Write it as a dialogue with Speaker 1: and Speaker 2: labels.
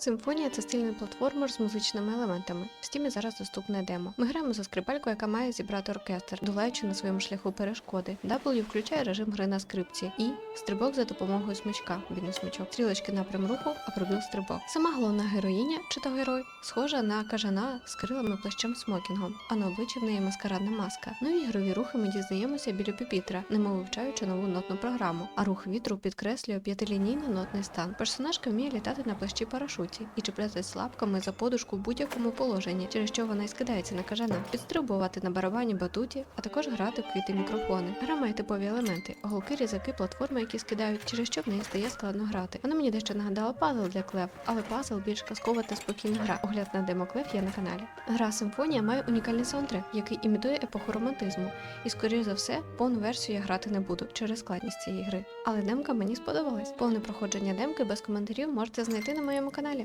Speaker 1: Симфонія це стильний платформер з музичними елементами. В стімі зараз доступне демо. Ми граємо за скрипальку, яка має зібрати оркестр, долаючи на своєму шляху перешкоди. W включає режим гри на скрипці і стрибок за допомогою смичка. Не смичок, стрілочки напрям руху, а пробіл стрибок. Сама головна героїня чи то герой схожа на кажана з крилами плащем смокінгом, а на обличчі в неї маскарадна маска. Нові ігрові рухи ми дізнаємося біля піпітра, немов вивчаючи нову нотну програму. А рух вітру підкреслює п'ятилінійний нотний стан. Персонажка вміє літати на плащі парашуті і чіплятись лапками за подушку в будь-якому положенні, через що вона й скидається на кажана, підстрибувати на барабані батуті, а також грати в квіти мікрофони. Гра має типові елементи: голки, різаки, платформи, які скидають, через що в неї стає складно грати. Вона мені дещо нагадала пазл для клев, але пазл більш казкова та спокійна гра. Огляд на демо клев є на каналі. Гра Симфонія має унікальний саундтрек, який імітує епоху романтизму. І скоріш за все, повну версію я грати не буду через складність цієї гри. Але демка мені сподобалась. Повне проходження демки без коментарів можете знайти на моєму каналі.